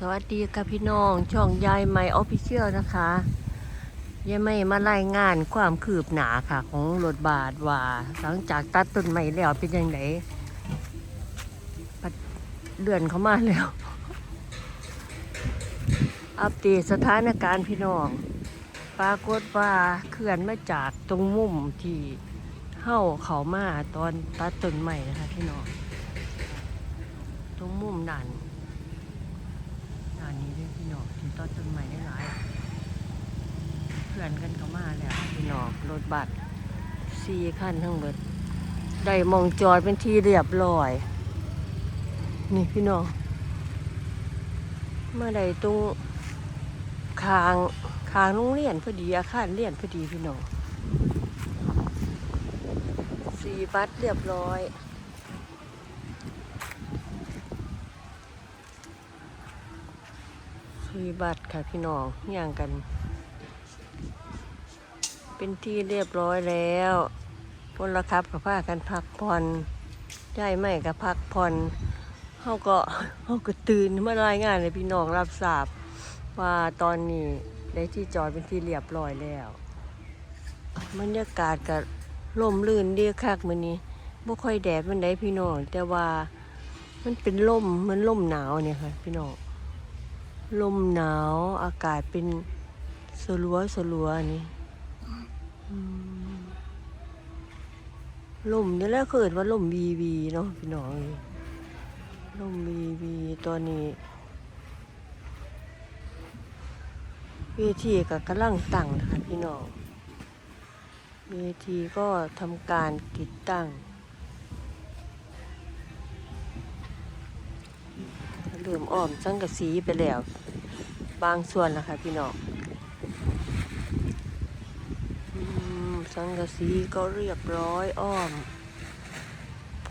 สวัสดีค่ะพี่น้องช่องยายไม่ออฟฟิเชียลนะคะยายไม่มารายงานความคืบหนาค่ะ ของรถบาทว่าหลังจากตัดต้นไม้แล้วเป็นยังไงเดือนเขามาแล้ว อัปเดตสถานการณ์พี่น้อง ปรากฏว่าเขื่อนมาจากตรงมุมที่เข้าเขามาตอนตัดต้นไม้นะคะพี่น้อง ตรงมุมนด้นนี้ด้วยพี่น้องที่ต้นต้นไม้ได้หลายเพื่อนกันเข้ามาแล้วพี่น้องรถบัสสี่คันทั้งหมดได้มองจอดเป็นที่เรียบร้อย นี่พี่น้องเมื่อใดตรงคางคางโรงเรียนพอดีอาคารเรียนพอดีพี่น้องสี่บัสเรียบร้อยสุยบัตรค่ะพี่น้องย่างกัน เป็นที่เรียบร้อยแล้วพลครับกับผ้ากันพักผ่อนย้ายไม่กับพักผ่อนเขาก็เขาก็ตื่นมารายงานเลยพี่น้องรับทราบว่าตอนนี้ได้ที่จอดเป็นที่เรียบร้อยแล้วบรรยากาศกับลมลื่นเดีคักมือนี้บ่ค่อยแดดมันได้พี่น้องแต่ว่ามันเป็นลมเหมันลมหนาวเนี่ยค่ะพี่น้องลมหนาวอากาศเป็นสลัวสลัวนี่ ลมนี่แหละเกิดว่าลมวีวีเนาะพี่น้องลมวีวีตอนนี้เวทีก็กำลังตั้งนะคะพี่น้องเวทีก็ทำการติดตั้งเริ่มอ้อมสังกะสีไปแล้ว บางส่วนนะคะพี่น้องอืม สังกะสีก็เรียบร้อยอ้อม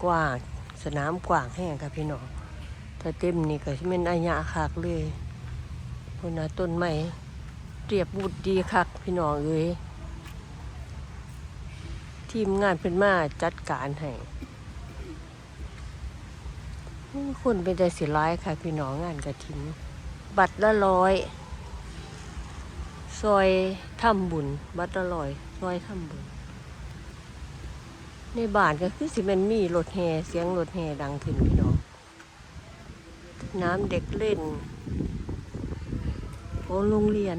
กว้างสนามกว้างแห้งค่ะพี่น้องถ้าเต็มนี่ก็สิเป็นอายะคักเลยพุนนะต้นไม้เรียบบุดดีคักพี่น้องเอ้ยทีมงานเป็นมาจัดการให้คนเป็นใจสีร้ายค่ะ พี่น้องงานกระถิ่นบัตรละร้อย ซอยทำบุญ บัตรละร้อย ซอยทำบุญในบ้านก็คือสิมันมีรถแห่เสียงรถแห่ดังขึ้นพี่น้อง น้ำเด็กเล่นโอโรงเรียน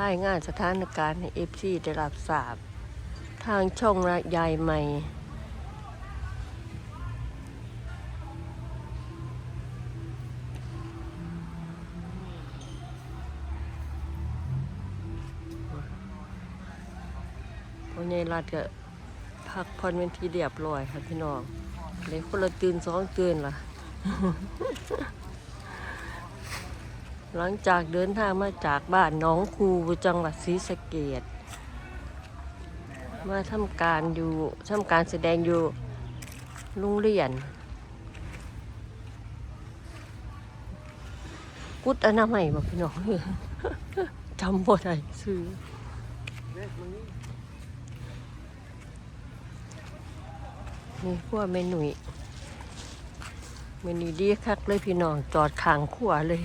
รายงานสถานการณ์ในเอฟซีได้รับทราบ ทางช่องระยายใหม่ ใหญ่รัดก็พักผ่อนเป็นที่เรียบร้อยค่ะพี่น้องเลยคนละตื่นสองตื่นล่ะ หลังจากเดินทางมาจากบ้านน้องคูจังหวัดศรีสะเกดมาทำการอยู่ทำการแสดงอยู่โรงเรียน กุดอนามัยบอกพี่น้องจำบ่ได้ซื้อ นี่ขั้วเมนุยเมนูดีคักเลยพี่น้องจอดขางขั้วเลย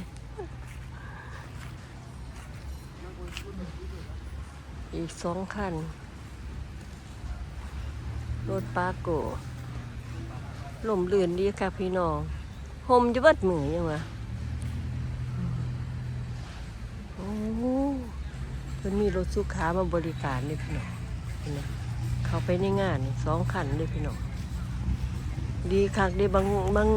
อีกสองคันรถปาโกลมลื่นดีค่ะพี่น้องโฮมจะวัดมือยังวะโอ้มันมีรถสุขามาบริการเลยพี่น้องเห็นไหมเขาไปในงานสองคันเลยพี่น้อง ดีคักเดีบางบาง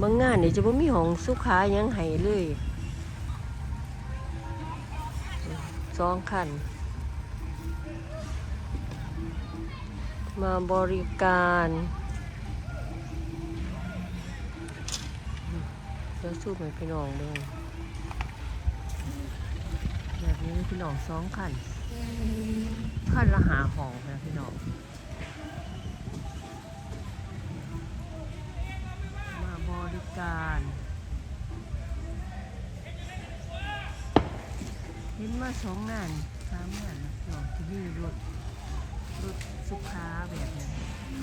บางงานเนี่ยจะบ่มีห้องสุขายังให้เลยสองคัน มาบริการเดี๋ยวสู้ให้พี่น้องเด้วยแบบนี้พี่น้องสองคันคันละหาห้องนะพี่น้อง การเห็นมาสองงานสามงานแล้วพี่น้องที่นี่รถรถสุขาแบบนี้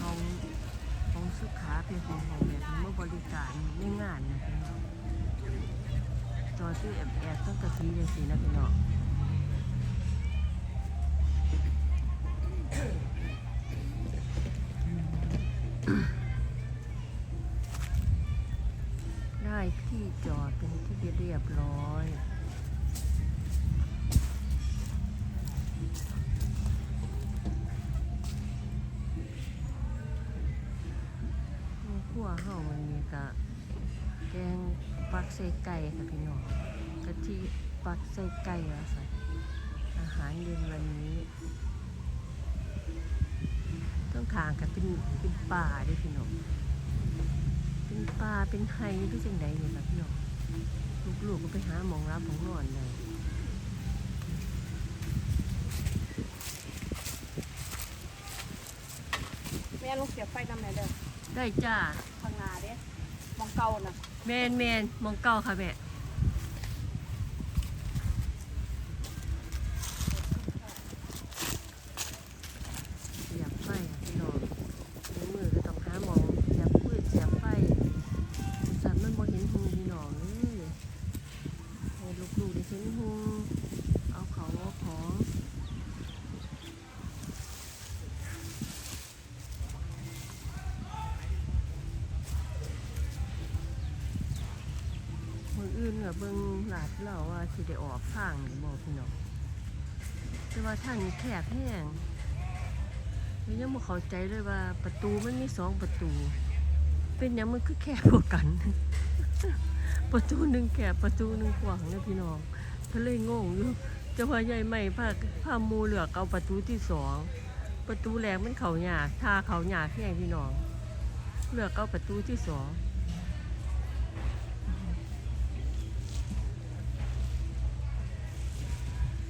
ของของสุขาเป็นของของแบบนี้มาบริการไม่งานนะพี่น้องจอซื้อแอบแอบต้องกระซีจังสีนะพี่น้อง ร้อยในครัวเฮามันมีกะ แกงปักใส่ไก่ค่ะพี่น้องกะทิปักใส่ไก่อะค่ะอาหารเย็นวันนี้ ต้องทางกับเป็นเป็นป่าด้วยพี่น้อง เป็นป่าเป็นไฮที่จังใดนี่ล่ะพี่น้อง ลูกๆก็ไปหาหมองรับของนอนเลยแม่ลูกเสียบไฟนำไหนเด้อได้จ้าข้างหน้าเด้มองเก่าน่ะ แมนแมนหมองเก่าค่ะแม่เสียบไฟค่ะพี่น้องในมือก็ต้องหาหมองเสียบปืนเสียบไฟสันมันบ่เห็นหูพี่น้องเลยให้ลูกๆได้เห็นหูเอาเขาเอาของ คนอื่นก็ เบิ่งหลาดเราว่าสิได้ออกทางนี่บ่พี่น้องแต่ว่าทางนี้แคบแห้งแล้วยังบ่เข้าใจเลยว่าประตูมันมีสองประตู เป็นหยังมันคือแคบกว่ากัน ประตูหนึ่งแคบประตูหนึ่งกว้างนะพี่น้องก็เลยงงอยู่จะว่าใหญ่ไหมพาพามูเหลือกเอาประตูที่สองประตูแรกมันเขาหยากทาเขาหยาแห้งพี่น้อง เลือกเอาประตูที่สอง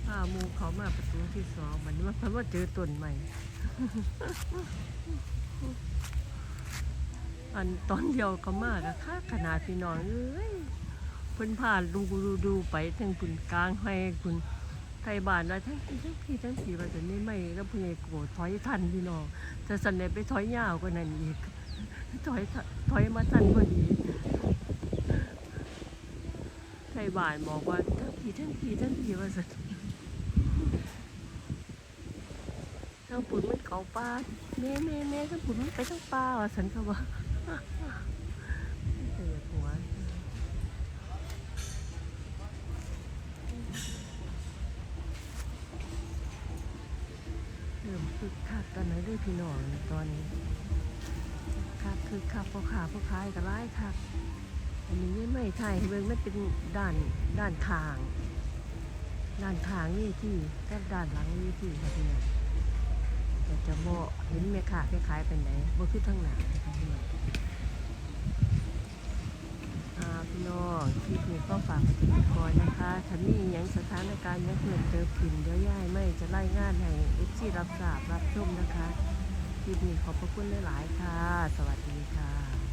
พาหมูเขามาประตูที่สองมันนี้มันเพิ่นว่าเจอต้นใหม่ อันตอนเดียวก็มากอะค่าขนาดพี่น้องเอ้ยเพิ่นผ่านดูดูดูไปทั้งคุณกลางให้คุณไทยบ้านว่าทั้งพี่ทั้งพี่ทั้งพี่ว่าแต่นี่ไม่แล้วพี่โกรธถอยทันพี่น้องแต่สันเนไปถอยยาวกว่านั้นอีกถอยถอยมาทันพอดีไทยบ้านบอกว่าทั้งพี่ทั้งพี่ทั้งพี่ว่าสัน ทั้งปุ่นมันเขาป่าแม่แม่แม่ทั้งปุ่นมันไปทั้งป่าว่ะฉันก็ว่าเสียหัวเริ่มคึกคักกันเลยด้วยพี่น้องตอนนี้คักคือคักพอขาพอขายก็ร้ายคักอันนี้ไม่ไทยเบิ่งมันเป็นด้านด้านทางด้านทางนี่ที่กับด้านหลังนี่ที่ค่ะพี่น้อง แต่จะบ่เห็นแม่ค้าคล้ายๆเป็นไหนบ่คือทางหนาพี่น้องอ่าพี่น้องคลิปนี้ก็ฝากไปถึงก่อนนะคะถ้ามีอหยังสถานการณ์ยังเพิ่มเติมขึ้นเดี๋ยวย่ายไม่จะไล่งานให้เอฟซีรับทราบรับชมนะคะคลิปนี้ขอบพระคุณหลาย ๆ ค่ะ สวัสดีค่ะ